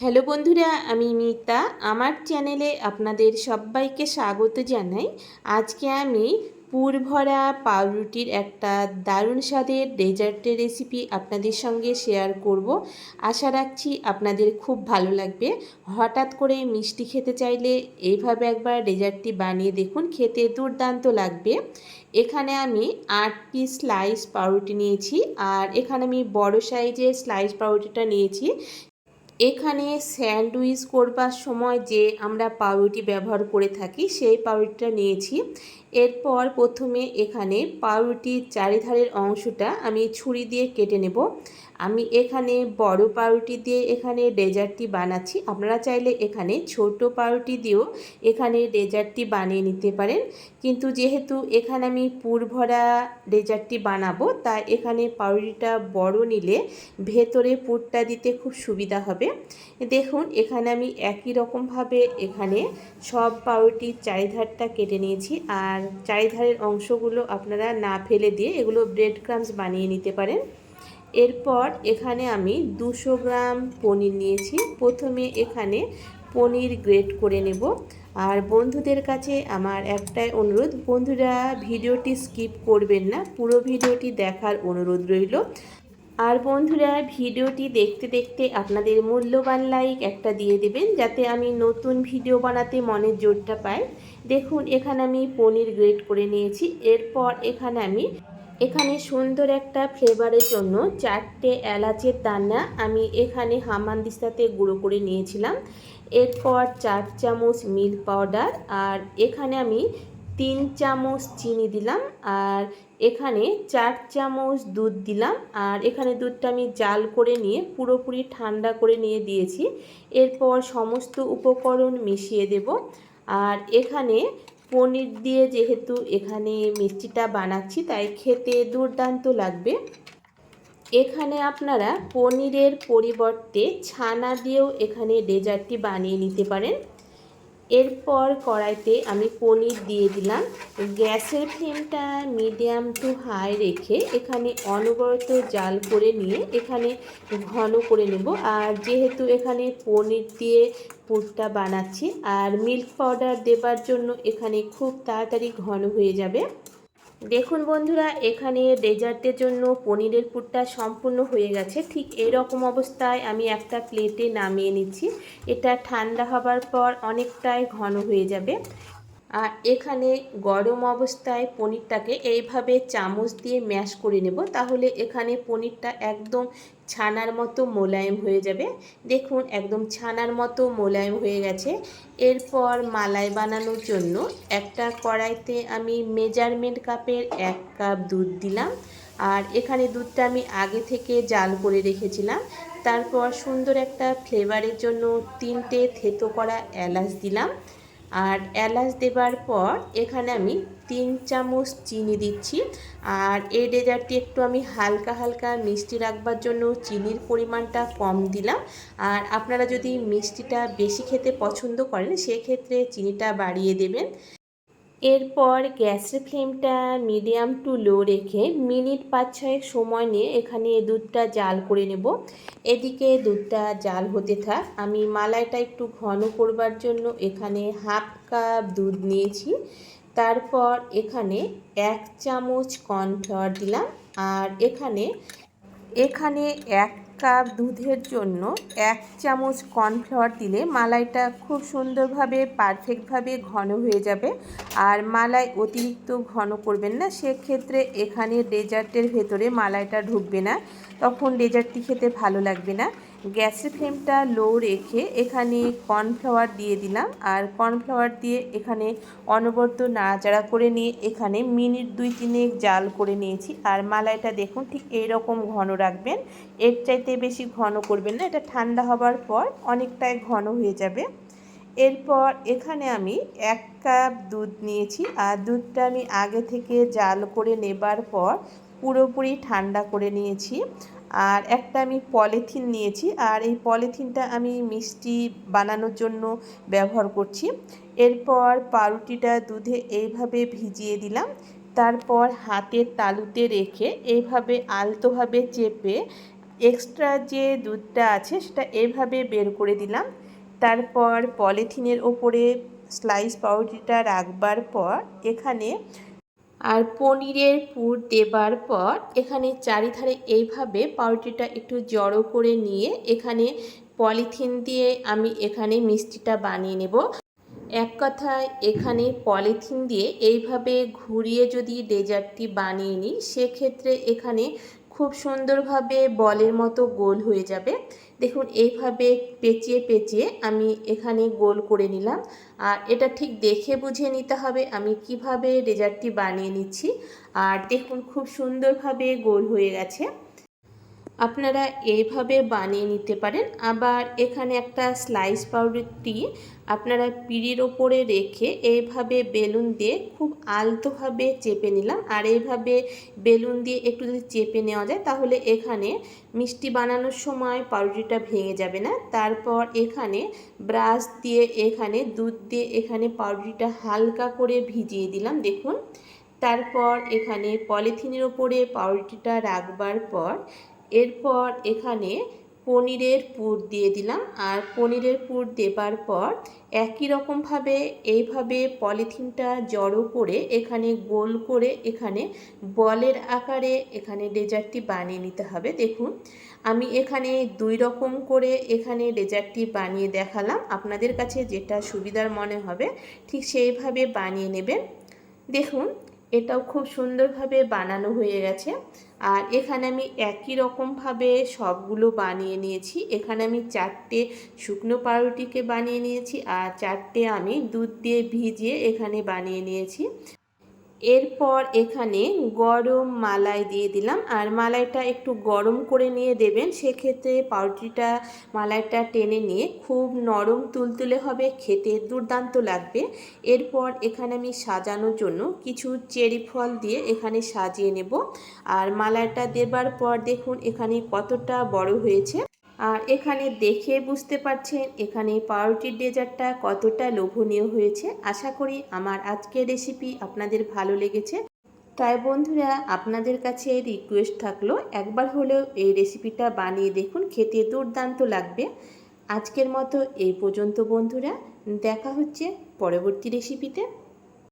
Hello বন্ধুরা, আমি মিতা। আমার চ্যানেলে আপনাদের সবাইকে স্বাগত জানাই। আজকে আমি পুরভরা পাউরুটির একটা দারুণ স্বাদের ডেজার্টের রেসিপি আপনাদের সঙ্গে শেয়ার করব। আশা রাখছি আপনাদের খুব ভালো লাগবে। হঠাৎ করে মিষ্টি খেতে চাইলে এইভাবে একবার ডেজার্টটি বানিয়ে দেখুন, খেতে দুর্দান্ত লাগবে। এখানে আমি আট পিস স্লাইস পাউরুটি নিয়েছি, আর এখানে আমি বড় সাইজের স্লাইস পাউরুটিটা নিয়েছি। এখানে স্যান্ডউইচ করবার সময় যে আমরা পাউরুটি ব্যবহার করে থাকি সেই পাউরুটিটা নিয়েছি। এরপর প্রথমে এখানে পাউরুটির চারিধারের অংশটা আমি ছুরি দিয়ে কেটে নেব। আমি এখানে বড় পাউরুটি দিয়ে এখানে ডেজার্টটি বানাচ্ছি। আপনারা চাইলে এখানে ছোট পাউরুটি দিয়েও এখানে ডেজার্টটি বানিয়ে নিতে পারেন। কিন্তু যেহেতু এখানে আমি পুরভরা ডেজার্টটি বানাবো, তাই এখানে পাউরুটিটা বড় নিলে ভেতরে পুরটা দিতে খুব সুবিধা হবে। দেখুন, এখানে আমি একই রকমভাবে এখানে সব পাউরুটির চারিধারটা কেটে নিয়েছি। আর চারিধারের অংশগুলো আপনারা না ফেলে দিয়ে এগুলো ব্রেড ক্রামস বানিয়ে নিতে পারেন। এরপর এখানে আমি দুশো গ্রাম পনির নিয়েছি। প্রথমে এখানে পনির গ্রেট করে নেব। আর বন্ধুদের কাছে আমার একটাই অনুরোধ, বন্ধুরা ভিডিওটি স্কিপ করবেন না, পুরো ভিডিওটি দেখার অনুরোধ রইল। আর বন্ধুরা, ভিডিওটি দেখতে দেখতে আপনাদের মূল্যবান লাইক একটা দিয়ে দেবেন, যাতে আমি নতুন ভিডিও বানাতে মনের জোরটা পাই। দেখুন, এখানে আমি পনির গ্রেট করে নিয়েছি। এরপর এখানে আমি, এখানে সুন্দর একটা ফ্লেভারের জন্য চারটে এলাচের দানা আমি এখানে হামানদিস্তাতে গুঁড়ো করে নিয়েছিলাম। এরপর চার চামচ মিল্ক পাউডার আর এখানে আমি তিন চামচ চিনি দিলাম। আর এখানে চার চামচ দুধ দিলাম আর এখানে দুধটা আমি জাল করে নিয়ে পুরোপুরি ঠান্ডা করে নিয়ে দিয়েছি। এরপর সমস্ত উপকরণ মিশিয়ে দেব। আর এখানে পনির দিয়ে যেহেতু এখানে মিষ্টিটা বানাচ্ছি, তাই খেতে দুর্দান্ত লাগবে। এখানে আপনারা পনিরের পরিবর্তে ছানা দিয়েও এখানে ডেজার্টটি বানিয়ে নিতে পারেন। এরপর কড়াইতে আমি পনির দিয়ে দিলাম। গ্যাসের ফ্লেমটা মিডিয়াম টু হাই রেখে এখানে অনবরত জাল করে নিয়ে এখানে ঘন করে নেব। আর যেহেতু এখানে পনির দিয়ে পুরটা বানাচ্ছি, আর মিল্ক পাউডার দেবার জন্য এখানে খুব তাড়াতাড়ি ঘন হয়ে যাবে। দেখুন বন্ধুরা, এখানে ডেজার্টের জন্য পনিরের পুরটা সম্পূর্ণ হয়ে গেছে। ঠিক এরকম অবস্থায় আমি একটা প্লেটে নামিয়ে নিচ্ছি। এটা ঠান্ডা হবার পর অনেকটাই ঘন হয়ে যাবে। আর এখানে গরম অবস্থায় পনিরটাকে এইভাবে চামচ দিয়ে ম্যাশ করে নেব, তাহলে এখানে পনিরটা একদম ছানার মতো মোলায়েম হয়ে যাবে। দেখুন, একদম ছানার মতো মোলায়েম হয়ে গেছে। এরপর মালাই বানানোর জন্য একটা কড়াইতে আমি মেজারমেন্ট কাপের এক কাপ দুধ দিলাম। আর এখানে দুধটা আমি আগে থেকে জাল করে রেখেছিলাম। তারপর সুন্দর একটা ফ্লেভারের জন্য তিনটে থেতো করা এলাচ দিলাম। আর এলাচ দেবার পর এখানে আমি তিন চামচ চিনি দিচ্ছি। আর এই ডেজার্টটি একটু আমি হালকা হালকা মিষ্টি রাখবার জন্য চিনির পরিমাণটা কম দিলাম। আর আপনারা যদি মিষ্টিটা বেশি খেতে পছন্দ করেন, সেক্ষেত্রে চিনিটা বাড়িয়ে দেবেন। এরপর গ্যাসের ফ্লেমটা মিডিয়াম টু লো রেখে মিনিট পাঁচ ছয়েক সময় নিয়ে এখানে দুধটা জাল করে নেব। এদিকে দুধটা জাল হতে থাক। আমি মালাইটা একটু ঘন করবার জন্য এখানে হাফ কাপ দুধ নিয়েছি। তারপর এখানে এক চামচ কর্নফ্লাওয়ার দিলাম। আর এখানে এখানে এক কাপ দুধের জন্য এক চামচ কর্নফ্লাওয়ার দিলে মালাইটা খুব সুন্দরভাবে, পারফেক্টভাবে ঘন হয়ে যাবে। আর মালাই অতিরিক্ত ঘন করবেন না, সেক্ষেত্রে এখানে ডেজার্টের ভেতরে মালাইটা ঢুকবে না। তখন ডেজার্টটি খেতে ভালো লাগবে না। গ্যাসের ফ্লেমটা লো রেখে এখানে কর্নফ্লাওয়ার দিয়ে দিলাম। আর কর্নফ্লাওয়ার দিয়ে এখানে অনবরত নাড়াচাড়া করে নিয়ে এখানে মিনিট দুই তিনেক জাল করে নিয়েছি। আর মালাইটা দেখুন, ঠিক এইরকম ঘন রাখবেন। এর চাইতে বেশি ঘন করবেন না, এটা ঠান্ডা হবার পর অনেকটাই ঘন হয়ে যাবে। এরপর এখানে আমি এক কাপ দুধ নিয়েছি। আর দুধটা আমি আগে থেকে জাল করে নেবার পর পুরোপুরি ঠান্ডা করে নিয়েছি। আর একটা আমি পলিথিন নিয়েছি, আর এই পলিথিনটা আমি মিষ্টি বানানোর জন্য ব্যবহার করছি। এরপর পাউরুটিটা দুধে এইভাবে ভিজিয়ে দিলাম। তারপর হাতের তালুতে রেখে এইভাবে আলতোভাবে চেপে এক্সট্রা যে দুধটা আছে সেটা এভাবে বের করে দিলাম। তারপর পলিথিনের ওপরে স্লাইস পাউরুটিটা রাখবার পর এখানে আর পনিরের পুর দেবার পর এখানে চারিধারে এইভাবে পাউরুটিটা একটু জড়ো করে নিয়ে এখানে পলিথিন দিয়ে আমি এখানে মিষ্টিটা বানিয়ে নেব। এক কথায় এখানে পলিথিন দিয়ে এইভাবে ঘুরিয়ে যদি ডেজার্টটি বানিয়ে নিই, সেক্ষেত্রে এখানে খুব সুন্দরভাবে বলের মতো গোল হয়ে যাবে। দেখুন, এইভাবে পেঁচিয়ে পেঁচিয়ে আমি এখানে গোল করে নিলাম। আর এটা ঠিক দেখে বুঝে নিতে হবে আমি কীভাবে ডেজার্টটি বানিয়ে নিচ্ছি। আর দেখুন, খুব সুন্দরভাবে গোল হয়ে গেছে। আপনারা এইভাবে বানিয়ে নিতে পারেন। আবার এখানে একটা স্লাইস পাউরুটি আপনারা পিড়ির ওপরে রেখে এইভাবে বেলুন দিয়ে খুব আলতোভাবে চেপে নিলাম। আর এইভাবে বেলুন দিয়ে একটু যদি চেপে নেওয়া যায়, তাহলে এখানে মিষ্টি বানানোর সময় পাউরুটিটা ভেঙে যাবে না। তারপর এখানে ব্রাশ দিয়ে এখানে দুধ দিয়ে এখানে পাউরুটিটা হালকা করে ভিজিয়ে দিলাম, দেখুন। তারপর এখানে পলিথিনের ওপরে পাউরুটিটা রাখবার পর এরপর এখানে পনিরের পুর দিয়ে দিলাম। আর পনিরের পুর দেবার পর একই রকমভাবে এইভাবে পলিথিনটা জড়ো করে এখানে গোল করে এখানে বলের আকারে এখানে ডেজার্টটি বানিয়ে নিতে হবে। দেখুন, আমি এখানে দুই রকম করে এখানে ডেজার্টটি বানিয়ে দেখালাম। আপনাদের কাছে যেটা সুবিধার মনে হবে, ঠিক সেইভাবে বানিয়ে নেবেন। দেখুন এটাও খুব সুন্দরভাবে বানানো হয়ে গেছে। আর এখানে আমি একই রকমভাবে সবগুলো বানিয়ে নিয়েছি। এখানে আমি চারটে শুকনো পাউরুটিকে বানিয়ে নিয়েছি আর চারটে আমি দুধ দিয়ে ভিজিয়ে এখানে বানিয়ে নিয়েছি। এরপর এখানে গরম মালাই দিয়ে দিলাম। আর মালাইটা একটু গরম করে নিয়ে দেবেন, সেক্ষেত্রে পাউরুটিটা, মালাইটা টেনে নিয়ে খুব নরম তুলতুলে হবে, খেতে দুর্দান্ত লাগবে। এরপর এখানে আমি সাজানোর জন্য কিছু চেরি ফল দিয়ে এখানে সাজিয়ে নেব। আর মালাইটা দেবার পর দেখুন এখানে কতটা বড় হয়েছে। আর এখানে দেখে বুঝতে পারছেন এখানে পাউরুটির ডেজার্টটা কতটা লোভনীয় হয়েছে। আশা করি আমার আজকের রেসিপি আপনাদের ভালো লেগেছে। তাই বন্ধুরা, আপনাদের কাছে রিকোয়েস্ট থাকল, একবার হলেও এই রেসিপিটা বানিয়ে দেখুন, খেতে দুর্দান্ত লাগবে। আজকের মতো এই পর্যন্ত বন্ধুরা, দেখা হচ্ছে পরবর্তী রেসিপিতে